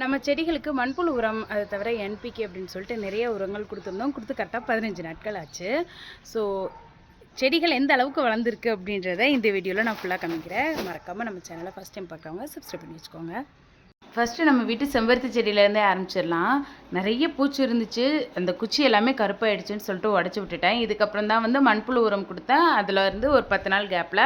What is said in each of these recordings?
நம்ம செடிகளுக்கு மண்புழு உரம் அதை தவிர என்பிகே அப்படின்னு சொல்லிட்டு நிறைய உரங்கள் கொடுத்துருந்தோம். கொடுத்து கரெக்டாக பதினஞ்சு நாட்கள் ஆச்சு. ஸோ செடிகள் எந்த அளவுக்கு வளர்ந்துருக்கு அப்படின்றத இந்த வீடியோவில் நான் ஃபுல்லாக காமிக்கிறேன். மறக்காமல் நம்ம சேனலை ஃபஸ்ட் டைம் பார்க்குறவங்க சப்ஸ்கிரைப் பண்ணி வச்சுக்கோங்க. ஃபஸ்ட்டு நம்ம வீட்டு செம்பருத்தி செடியிலேருந்தே ஆரம்பிச்சிடலாம். நிறைய பூச்சி இருந்துச்சு. அந்த குச்சி எல்லாமே கருப்பாயிடுச்சுன்னு சொல்லிட்டு உடச்சி விட்டுட்டேன். இதுக்கப்புறம் தான் வந்து மண்புழு உரம் கொடுத்தேன். அதில் இருந்து ஒரு பத்து நாள் கேப்பில்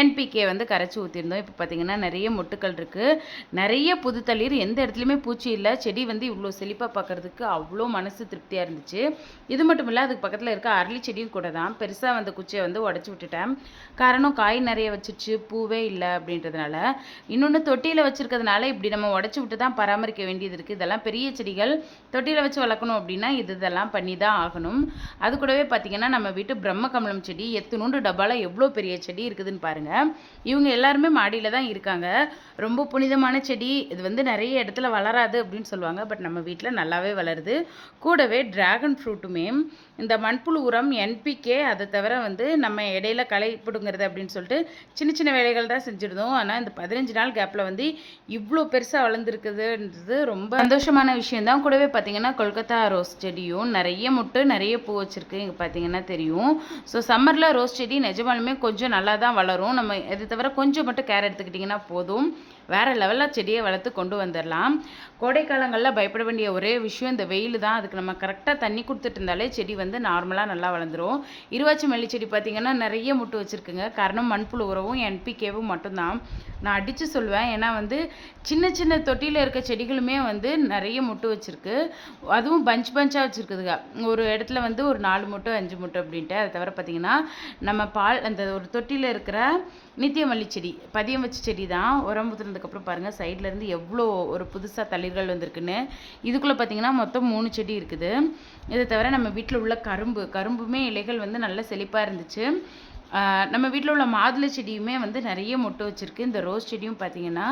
என்பிகே வந்து கரைச்சி ஊற்றிருந்தோம் இப்போ பார்த்தீங்கன்னா நிறைய மொட்டுக்கள் இருக்குது நிறைய புது தளிர் எந்த இடத்துலையுமே பூச்சி இல்லை. செடி வந்து இவ்வளோ செழிப்பாக பார்க்கறதுக்கு அவ்வளோ மனசு திருப்தியாக இருந்துச்சு. இது மட்டும் இல்லை அதுக்கு பக்கத்தில் இருக்க அரளி செடியும் கூட தான். பெருசாக வந்த குச்சியை வந்து உடச்சி விட்டுட்டேன். காரணம் காய் நிறைய வச்சிருச்சு. பூவே இல்லை அப்படின்றதுனால. இன்னொன்று தொட்டியில் வச்சுருக்கிறதுனால இப்படி நம்ம உடச்சி விட்டு தான் பராமரிக்க வேண்டியது இருக்குது இதெல்லாம் பெரிய செடிகள். தொட்டியில் வச்சு வளர்க்கணும் அப்படின்னா இது இதெல்லாம் பண்ணி தான் ஆகணும். அது கூடவே பார்த்தீங்கன்னா நம்ம வீட்டு பிரம்ம கமலம் செடி எத்தனூண்டு டப்பாவில் எவ்வளோ பெரிய செடி இருக்குதுன்னு பாருங்கள் இவங்க எல்லாருமே மாடியில் தான் இருக்காங்க. ரொம்ப புனிதமான செடி. இது வந்து நிறைய இடத்துல வளராது அப்படின்னு சொல்லுவாங்க. பட் நம்ம வீட்டில் நல்லாவே வளருது. கூடவே டிராகன் ஃப்ரூட்டுமே இந்த மண்புழு உரம் என்பிகே அதை தவிர வந்து நம்ம இடையில களை பிடுங்கிறது அப்படின்னு சொல்லிட்டு சின்ன சின்ன வேலைகள் தான் செஞ்சுருந்தோம். ஆனால் இந்த பதினஞ்சு நாள் கேப்பில் வந்து இவ்வளோ பெருசாக வளர்ந்துருக்குதுன்றது ரொம்ப சந்தோஷமான விஷயம் தான். கூடவே பார்த்தீங்கன்னா கொல்கத்தா ரோஸ் செடியும் நிறைய முட்டு நிறைய பூ வச்சுருக்கு. இங்கே பார்த்தீங்கன்னா தெரியும். ஸோ சம்மரில் ரோஸ் செடி நிஜமாலுமே கொஞ்சம் நல்லா தான் வளரும். நம்ம இது தவிர கொஞ்சம் மட்டும் கேர் எடுத்துக்கிட்டிங்கன்னா போதும். வேறு லெவலில் செடியை வளர்த்து கொண்டு வந்துடலாம் கோடை காலங்களில் பயப்பட வேண்டிய ஒரே விஷயம் இந்த வெயில் தான். அதுக்கு நம்ம கரெக்டாக தண்ணி கொடுத்துட்டு இருந்தாலே செடி வந்து நார்மலாக நல்லா வளர்ந்துரும். இருவாச்சி மல்லி செடி பார்த்திங்கன்னா நிறைய முட்டு வச்சுருக்குங்க. காரணம் மண்புழு உரவும் என்பிகேவும் மட்டும்தான். நான் அடித்து சொல்லுவேன். ஏன்னா வந்து சின்ன சின்ன தொட்டியில் இருக்க செடிகளுமே வந்து நிறைய முட்டு வச்சுருக்கு. அதுவும் பஞ்ச் பஞ்சாக வச்சுருக்குதுங்க. ஒரு இடத்துல வந்து ஒரு நாலு முட்டை அஞ்சு முட்டை அப்படின்ட்டு. அதை தவிர பார்த்திங்கன்னா நம்ம பால் அந்த ஒரு தொட்டியில் இருக்கிற நித்திய மல்லி செடி பதியம் வச்ச செடி தான். உரம் ஊற்றுனதுக்கப்புறம் பாருங்கள் சைட்லேருந்து எவ்வளோ ஒரு புதுசாக தளிர்கள் வந்திருக்குன்னு. இதுக்குள்ளே பார்த்தீங்கன்னா மொத்தம் மூணு செடி இருக்குது. இதை தவிர நம்ம வீட்டில் உள்ள கரும்பு கரும்புமே இலைகள் வந்து நல்ல செழிப்பாக இருந்துச்சு. நம்ம வீட்டில் உள்ள மாதுளை செடியுமே வந்து நிறைய மொட்டு வச்சுருக்கு. இந்த ரோஸ் செடியும் பார்த்தீங்கன்னா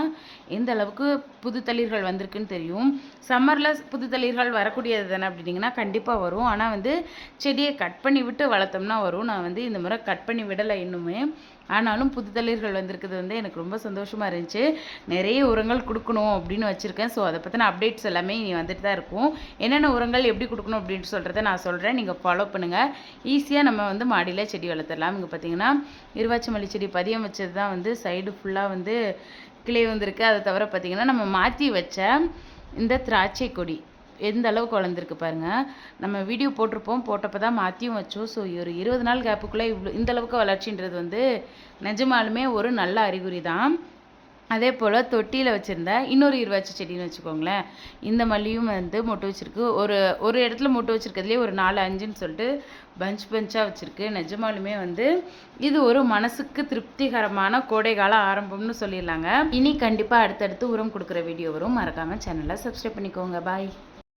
எந்த அளவுக்கு புது தளிர்கள் வந்திருக்குன்னு தெரியும். சம்மரில் புது தளிர்கள் வரக்கூடியது தானே அப்படின்னிங்கன்னா கண்டிப்பாக வரும். ஆனால் வந்து செடியை கட் பண்ணி விட்டு வளர்த்தோம்னா வரும். நான் வந்து இந்த முறை கட் பண்ணி விடலை இன்னுமே. ஆனாலும் புது தளிர்கள் வந்திருக்குது வந்து எனக்கு ரொம்ப சந்தோஷமாக இருந்துச்சு. நிறைய உரங்கள் கொடுக்கணும் அப்படின்னு வச்சுருக்கேன். ஸோ அதை பற்றின அப்டேட்ஸ் எல்லாமே இனி வந்துட்டு தான் இருக்கும். என்னென்ன உரங்கள் எப்படி கொடுக்கணும் அப்படின்னு சொல்கிறத நான் சொல்கிறேன் நீங்கள் ஃபாலோ பண்ணுங்கள் ஈஸியாக நம்ம வந்து மாடியில் செடி வளர்த்துடலாம். இங்கே பார்த்தீங்கன்னா இருவாச்சி மல்லி செடி பதியம் வச்சது தான் வந்து சைடு ஃபுல்லாக வந்து கிளை வந்திருக்கு அதை தவிர பார்த்தீங்கன்னா நம்ம மாற்றி வச்ச இந்த திராட்சை கொடி எந்த அளவுக்கு வளர்ந்துருக்கு பாருங்க. நம்ம வீடியோ போட்டிருப்போம். போட்டப்போ தான் மாற்றியும் வச்சோம். ஸோ ஒரு இருபது நாள் கேப்புக்குள்ளே இவ்வளோ இந்த அளவுக்கு வளர்ச்சின்றது வந்து நிஜமாலுமே ஒரு நல்ல அறிகுறி தான் அதே போல் தொட்டியில் வச்சுருந்தா இன்னொரு இருவாச்சி செடின்னு வச்சுக்கோங்களேன். இந்த மல்லியும் வந்து மொட்டு வச்சுருக்கு. ஒரு ஒரு இடத்துல மொட்டு வச்சுருக்கிறதுலே ஒரு நாலு அஞ்சுன்னு சொல்லிட்டு பஞ்ச் பஞ்சாக வச்சுருக்கு. நிஜமாலுமே வந்து இது ஒரு மனசுக்கு திருப்திகரமான கோடைகால ஆரம்பம்னு சொல்லிடலாங்க. இனி கண்டிப்பாக அடுத்தடுத்து உரம் கொடுக்குற வீடியோ வரும். மறக்காமல் சேனலை சப்ஸ்கிரைப் பண்ணிக்கோங்க. பாய்